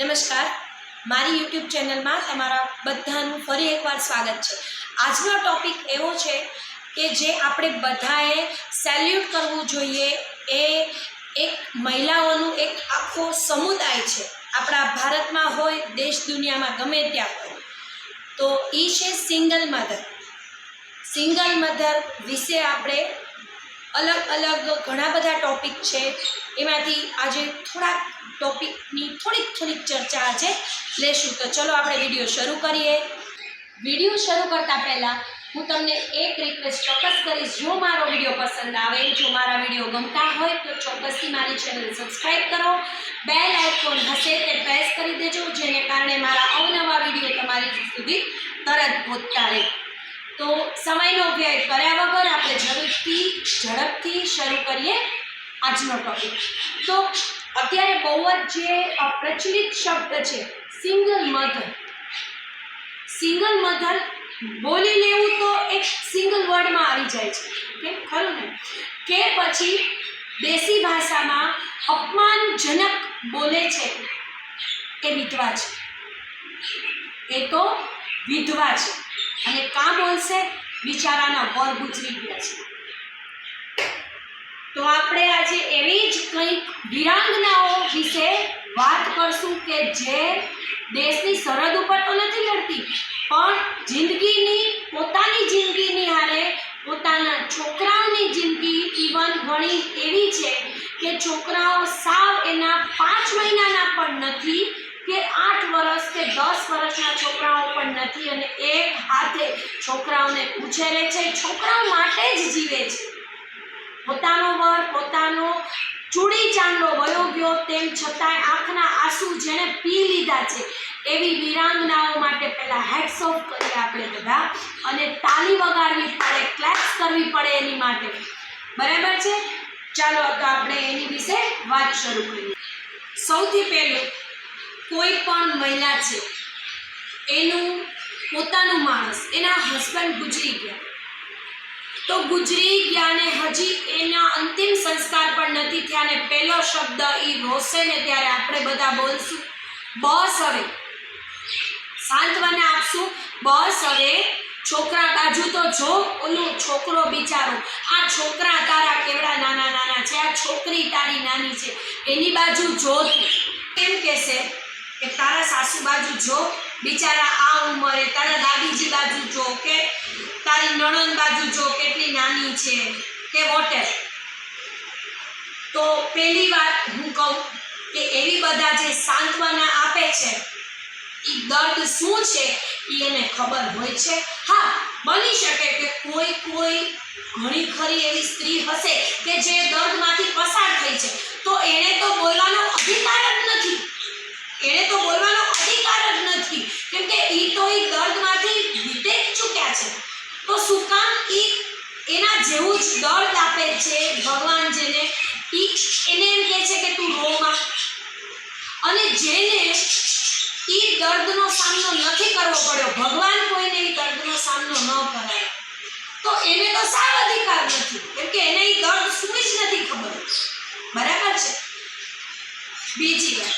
નમસ્કાર. મારી યુટ્યુબ ચેનલમાં તમારા બધાનું ફરી એકવાર સ્વાગત છે. આજનો ટોપિક એવો છે કે જે આપણે બધાએ સેલ્યુટ કરવું જોઈએ એ એક મહિલાઓનું એક આખો સમુદાય છે. આપણા ભારતમાં હોય, દેશ દુનિયામાં ગમે ત્યાં હોય. તો એ છે સિંગલ મધર સિંગલ મધર વિશે આપણે અલગ અલગ ઘણા બધા ટોપિક છે. એમાંથી આજે થોડાક ટોપિકની થોડીક થોડીક ચર્ચા આજે લેશું. તો ચલો આપણે વીડિયો શરૂ કરીએ. વીડિયો શરૂ કરતાં પહેલાં હું તમને એક રિક્વેસ્ટ ચોક્કસ કરીશ જો મારો વીડિયો પસંદ આવે, જો મારા વીડિયો ગમતા હોય, તો ચોક્કસથી મારી ચેનલ સબસ્ક્રાઈબ કરો. બેલ આઇકોન હશે તે પ્રેસ કરી દેજો, જેને કારણે મારા અવનવા વીડિયો તમારી સુધી તરત પહોંચતા રહે. તો સમયનો વ્યય કર્યા વગર આપણે ઝડપથી ઝડપથી શરૂ કરીએ આજનો ટોપિક તો અત્યારે બહુ જ જે પ્રચલિત શબ્દ છે સિંગલ મધર સિંગલ મધર બોલી લેવું તો એક સિંગલ વર્ડમાં આવી જાય છે. કે ખરું ને? કે પછી દેશી ભાષામાં અપમાનજનક બોલે છે એ વિધવા છે. એ તો વિધવા છે. અને કાં બોલશે બિચારાના વર ગુજરી ગયા છે. તો આપણે આજે એવી જ કંઈક વિરાંગનાઓ વિશે વાત કરશું કે જે દેશની સરહદ ઉપર તો નથી લડતી પણ જિંદગીની, પોતાની જિંદગીની હારે પોતાના છોકરાઓની જિંદગી ઇવન ઘણી એવી છે કે છોકરાઓ સાવ એના પાંચ મહિનાના પણ નથી કે આઠ વર્ષ કે દસ વર્ષના છોકરાઓ પણ નથી અને એક હાથે છોકરાઓને ઉછેરે છે, છોકરાઓ માટે જ જીવે છે. પોતાનો વર, પોતાનો ચૂડી ચાંદલો વયો ગયો તેમ છતાંય આંખના આંસુ જેણે પી લીધા છે. એવી વિરાંગનાઓ માટે પહેલાં હેડ્સ ઓફ કરીએ આપણે બધા અને તાલી વગાડવી પડે ક્લેપ્સ કરવી પડે એની માટે. બરાબર છે? ચાલો, તો આપણે એની વિશે વાત શરૂ કરીએ. સૌથી પહેલું કોઈ પણ મહિલા છે, એનું પોતાનું માણસ, એના હસબન્ડ ગુજરી ગયા. તો ગુજરી ગયા ને હજી એના અંતિમ સંસ્કાર પણ નથી થયા ને પહેલો શબ્દ એ રોશે ને ત્યારે આપણે બધા બોલશું. બસ હવે સાંત્વના આપશું? બસ હવે, છોકરા બાજુ તો જો, ઓલું છોકરો બિચારો. આ છોકરા તારા કેવડા નાના નાના છે, આ છોકરી તારી નાની છે. એની બાજુ જો કેમ કહેશે? કે તારા સાસુ બાજુ જો, બિચારા આ ઉંમરે, તારા દાદીજી બાજુ જો કે, તારી નણંદ બાજુ જો કેટલી નાની છે કે વોટેર. તો પહેલી વાત હું કહું કે એવી બધા જે સાંત્વના આપે છે એ દર્દ શું છે એ એને ખબર હોય છે? હા, બની શકે કે કોઈ કોઈ ઘણી ખરી એવી સ્ત્રી હશે કે જે દર્દમાંથી પસાર થઈ છે. તો એણે તો બોલવાનો અધિકાર જ નથી એણે તો બોલવાનો અધિકાર જ નથી કેમ કે એ તો એ દર્દમાંથી વીતે જ ચૂક્યા છે તો શું કામ એ એના જેવું જ દર્દ આપે છે, ભગવાન જેને. એને એમ કહે છે કે તું રોમાં. અને જેને ઈ દર્દનો સામનો નથી કરવો પડ્યો, ભગવાન કોઈને એ દર્દનો સામનો ન કરાય. તો એને તો સાવ અધિકાર નથી. કેમ કે એને એ દર્દ શું જ નથી ખબર. બરાબર છે? બીજી વાત.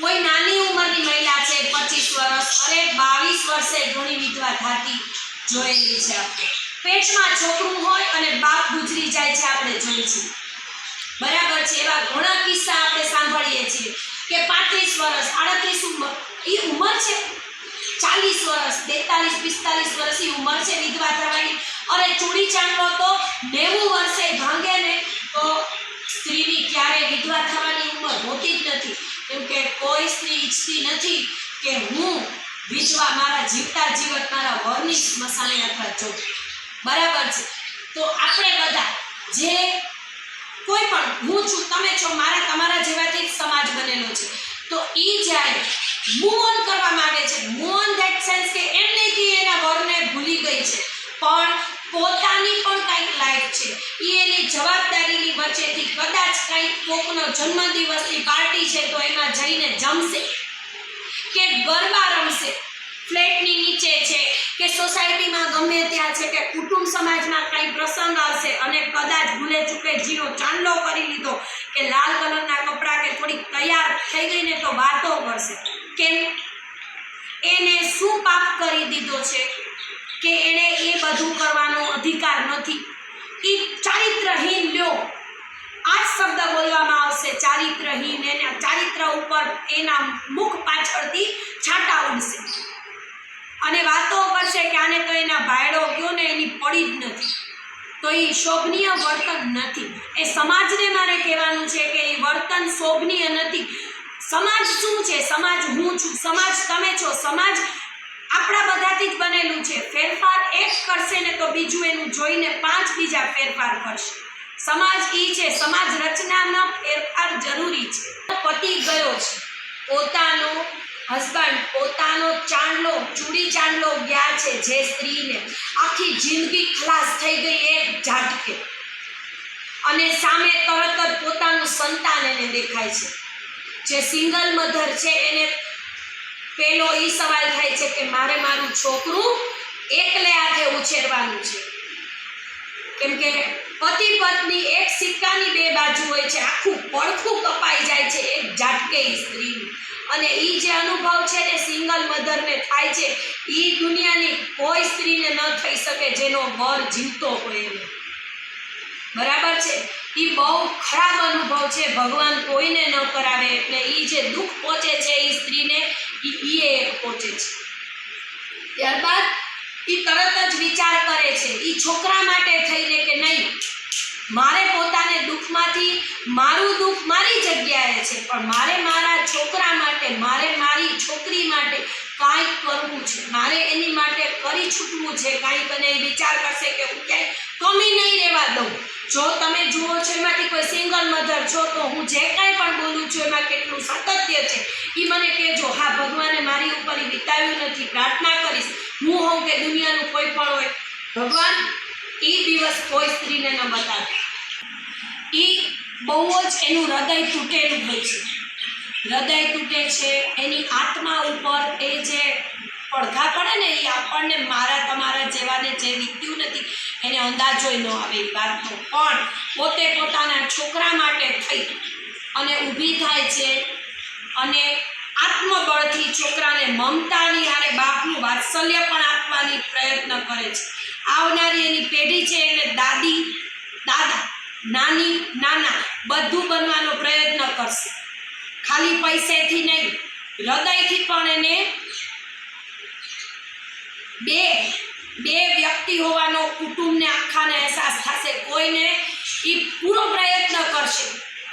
કોઈ નાની ઉંમરની મહિલા છે, પચીસ વર્ષ, અરે બાવીસ વર્ષે ઘણી વિધવા થતી. જોયેલી છે પેટમાં છોકરું હોય અને બાપ ગુજરી જાય છે આપણે જોઈ છીએ. બરાબર છે? એવા ઘણા કિસ્સા આપણે સાંભળીએ છીએ કે પાંત્રીસ વર્ષ, આડત્રીસ ઉંમર એ ઉંમર છે? ચાલીસ વર્ષ, બેતાલીસ, પિસ્તાલીસ વર્ષની ઉંમર છે વિધવા થવાની? અરે ચૂડી ચાંદલો તો નેવું વર્ષે ભાંગે ને તો સ્ત્રીની ક્યારે વિધવા થવાની ઉંમર હોતી જ નથી. કેમ કે કોઈ સ્ત્રી ઈચ્છતી નથી કે હું વિધવા મારા જીવતા જીવત મારા વરની સ્મશાને યાત્રા જોઉં બરાબર છે? તો આપણે બધા જે કોઈ પણ, હું છું, તમે છો, મારા તમારા જેવાથી સમાજ બનેલો છે. તો એ જ્યારે મૂવ ઓન કરવા માંગે છે મૂવ ઓન દેટ સેન્સ કે એમ નહીં કે એના વરને ભૂલી ગઈ છે, પણ પોતાની પણ કંઈક લાઈફ છે. એ એની જવાબદારીની વચ્ચેથી કદાચ કંઈક કોકનો જન્મદિવસની પાર્ટી છે, તો એમાં જઈને જમશે. કે ગરબા રમશે. ફ્લેટની નીચે છે કે સોસાયટીમાં ગમે ત્યાં છે કે કુટુંબ સમાજમાં કંઈ પ્રસંગ આવશે અને કદાચ ભૂલે ચૂકે જીનો ચાંદલો કરી લીધો કે લાલ કલરના કપડાં કે થોડીક તૈયાર થઈ ગઈને તો વાતો કરશે. કેમ? એને શું પાપ કરી દીધો છે કે એણે એ બધું કરવાનો અધિકાર નથી? એ ચારિત્રહીન લ્યો. આ જ શબ્દ બોલવામાં આવશે. ચારિત્રહીન એના, ચારિત્ર ઉપર એના મુખ પાછળથી છાંટા ઉડશે. અને વાતો કરશે કે આને તો એના ભાયડો ગયો ને એની પડી જ નથી. તો એ શોભનીય વર્તન નથી. એ સમાજને મારે કહેવાનું છે કે એ વર્તન શોભનીય નથી. સમાજ શું છે? સમાજ હું છું. સમાજ તમે છો. સમાજ આપણા બધાથી જ બનેલું છે. ફેરફાર એક કરશે ને તો બીજું એનું જોઈને પાંચ બીજા ફેરફાર કરશે. સમાજ ઈ છે, સમાજ રચનામાં ફેરફાર જરૂરી છે. પતિ ગયો છે. પોતાનો હસબન્ડ પોતાનો ચાંદલો ચૂડી ચાંદલો ગયા છે જે સ્ત્રીને. આખી જિંદગી ખલાસ થઈ ગઈ એક ઝાટકે. અને સામે તરત જ પોતાનું સંતાન એને દેખાય છે. જે સિંગલ મધર છે, એને પેલો એ સવાલ થાય છે કે મારે મારું છોકરું એકલે હાથે ઉછેરવાનું છે. કેમ કે પતિ પત્ની એક સિક્કાની બે બાજુ હોય છે. આખું પડખું કપાઈ જાય છે એક ઝાટકે સ્ત્રીનું. અને એ જે અનુભવ છે તે સિંગલ મધરને થાય છે એ દુનિયાની કોઈ સ્ત્રીને ન થઈ શકે જેનો વર જીવતો હોય એને. બરાબર છે? એ બહુ ખરાબ અનુભવ છે. ભગવાન કોઈને ન કરાવે એટલે એ જે દુઃખ પહોંચે છે એ સ્ત્રીને એ એ પહોંચે છે. ત્યારબાદ એ તરત જ વિચાર કરે છે. એ છોકરા માટે થઈને કે નહીં, મારે પોતાને દુઃખમાંથી, મારું દુઃખ મારી જગ્યાએ છે, પણ મારે મારા છોકરા માટે, મારે મારી છોકરી માટે કાંઈક કરવું છે. મારે એની માટે કરી છૂટવું છે. કાંઈક અને એ વિચાર કરશે કે હું ક્યાંય કમી નહીં રહેવા દઉં. જો તમે જુઓ છો, એમાંથી કોઈ સિંગલ મધર છો, તો હું જે કાંઈ પણ બોલું છું, એમાં કેટલું સાતત્ય છે. એ મને કહેજો, હા, ભગવાને મારી ઉપર વિતાવ્યું નથી. પ્રાર્થના કરીશ. હું હોઉં કે દુનિયાનું કોઈ પણ હોય. ભગવાન એ દિવસ કોઈ સ્ત્રીને ન બતાવે. એ બહુ જ એનું હૃદય તૂટેલું હોય છે. હૃદય તૂટે છે, એની આત્મા ઉપર એ જે પડઘા પડે ને એ આપણને મારા તમારા જેવાને જે વીત્યું નથી, એને અંદાજોય ન આવે એ વાતનો. પણ પોતે પોતાના છોકરા માટે થઈ અને ઊભી થાય છે અને આત્મબળથી છોકરાને મમતાની હારે બાપનું વાત્સલ્ય પણ આપવાની પ્રયત્ન કરે છે. આવનારી એની પેઢી છે એને દાદી, દાદા, નાની, નાના બધું બનવાનો પ્રયત્ન કરશે. ખાલી પૈસેથી નહીં, હૃદયથી પણ એને બે બે વ્યક્તિ હોવાનો કુટુંબને આખાને અહેસાસ થશે. કોઈને એ પૂરો પ્રયત્ન કરશે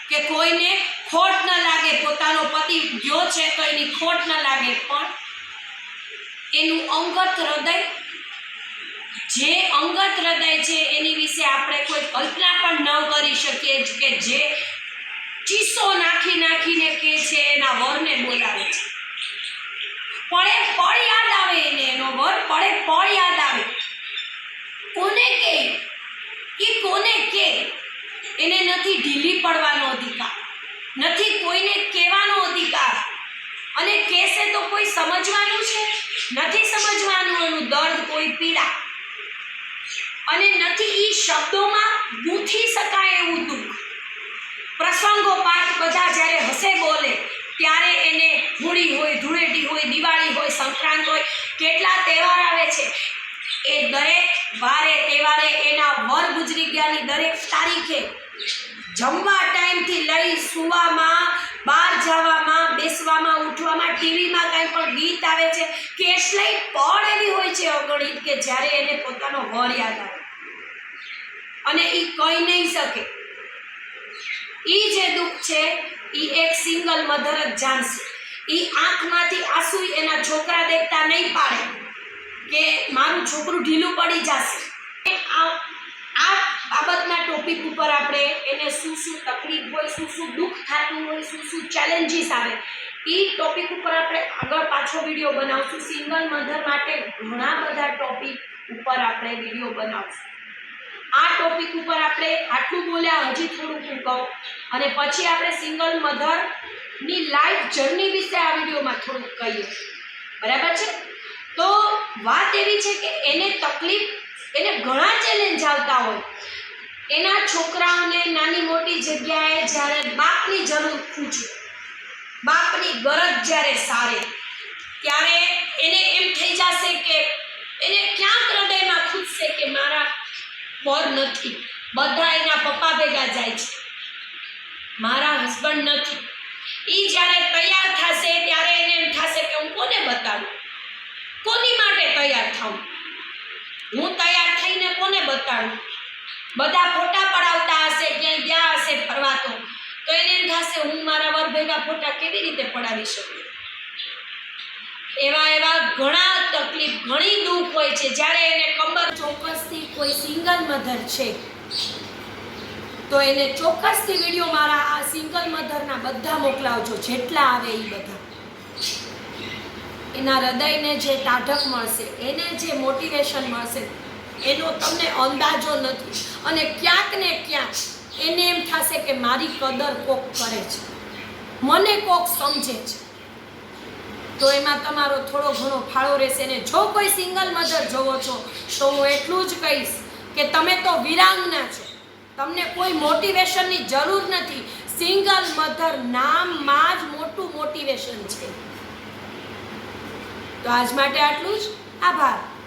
કે કોઈને ખોટ ન લાગે, પોતાનો પતિ ગયો છે તો એની ખોટ ન લાગે, પણ એનું અંગત હૃદય, જે અંગત હૃદય છે એની વિશે આપણે કોઈ કલ્પના પણ ન કરી શકીએ કે જે ચીસો નાખી નાખીને કે છે, એના વરને બોલાવે છે. પડે પળ યાદ આવે એને, એનો વર પડે પળ યાદ આવે. કોને કે એ કોને કે એને નથી ઢીલી પડવાનો અધિકાર. નથી, કોઈને કહેવાનો અધિકાર. અને કહેશે તો કોઈ સમજવાનું છે? નથી સમજવાનું એનું દર્દ, કોઈ પીડા. અને નથી એ શબ્દોમાં ગૂંથી શકાય એવું દુઃખ. પ્રસંગો પ્રસંગોપાત બધા જ્યારે હસે બોલે, ત્યારે એને હોળી હોય, ધૂળેટી હોય, દિવાળી હોય, સંક્રાંત હોય, કેટલા તહેવાર આવે છે? એ દરેક વારે તહેવારે એના વર દરેક તારીખે જમવા ટાઈમથી લઈ સુવામાં, બહાર જવામાં, બેસવામાં, ઉઠવામાં, ટીવીમાં કાંઈ પણ ગીત આવે છે કેટલાય પળ એવી હોય છે અગણિત કે જ્યારે એને પોતાનો વર યાદ આવે. અને એ કહી નહીં શકે. એ જે દુઃખ છે એ એક સિંગલ મધર જ જાણશે. એ આંખમાંથી આંસુ એના છોકરા દેખતા નહીં પાડે કે મારું છોકરું ઢીલું પડી જશે. આ બાબતના ટોપિક ઉપર આપણે એને શું શું તકલીફ હોય, શું શું દુઃખ થતું હોય, શું શું ચેલેન્જીસ આવે, એ ટોપિક ઉપર આપણે આગળ પાછો વીડિયો બનાવશું. સિંગલ મધર માટે ઘણા બધા ટોપિક ઉપર આપણે વીડિયો બનાવશું. આ ટોપિક ઉપર આપણે આટલું બોલ્યા, હજી થોડુંક હું કહું. અને પછી આપણે સિંગલ મધરની લાઈફ જર્ની વિશે આ વિડીયોમાં થોડુંક કહીએ. બરાબર છે? તો વાત એવી છે કે એને તકલીફ, એને ઘણા ચેલેન્જ આવતા હોય. એના છોકરાઓને નાની મોટી જગ્યાએ જ્યારે બાપની જરૂર પૂછે, બાપની ગરજ જ્યારે સારે, ત્યારે એને એમ થઈ જશે કે એને ક્યાંક હૃદયમાં ખૂટશે કે મારા પર નથી, બધા એના પપ્પા ભેગા જાય છે. મારા હસબન્ડ નથી. એ જ્યારે તૈયાર થશે, ત્યારે એને એમ થશે કે હું કોને બતાડું? કોની માટે તૈયાર થાઉં? હું તૈયાર થઈને કોને બતાડું? બધા ફોટા પડાવતા હશે, ક્યાંય ગયા હશે ફરવા તો. તો એને એમ થશે, હું મારા વર ભેગા ફોટા કેવી રીતે પડાવી શકું? એવા એવા ઘણા તકલીફ, ઘણી દુઃખ હોય છે. જ્યારે એને કમર ચોક્કસથી કોઈ સિંગલ મધર છે, તો એને ચોક્કસથી વીડિયો મારા આ સિંગલ મધરના બધા મોકલાવજો, જેટલા આવે એ બધા. એના હૃદયને જે તાઢક મળશે, એને જે મોટિવેશન મળશે એનો તમને અંદાજો નથી. અને ક્યાંક ને ક્યાંક એને એમ થશે કે મારી કદર કોક કરે છે. મને કોક સમજે છે. તો એમાં તમારો થોડો ઘણો ફાળો રહેશે ને જો કોઈ સિંગલ મધર જોવો છો, તો હું એટલું જ કહીશ કે તમે તો વિરાંગના છો. તમને કોઈ મોટિવેશનની જરૂર નથી. સિંગલ મધર નામમાં જ મોટું મોટિવેશન છે. તો આજ માટે આટલું જ. આભાર.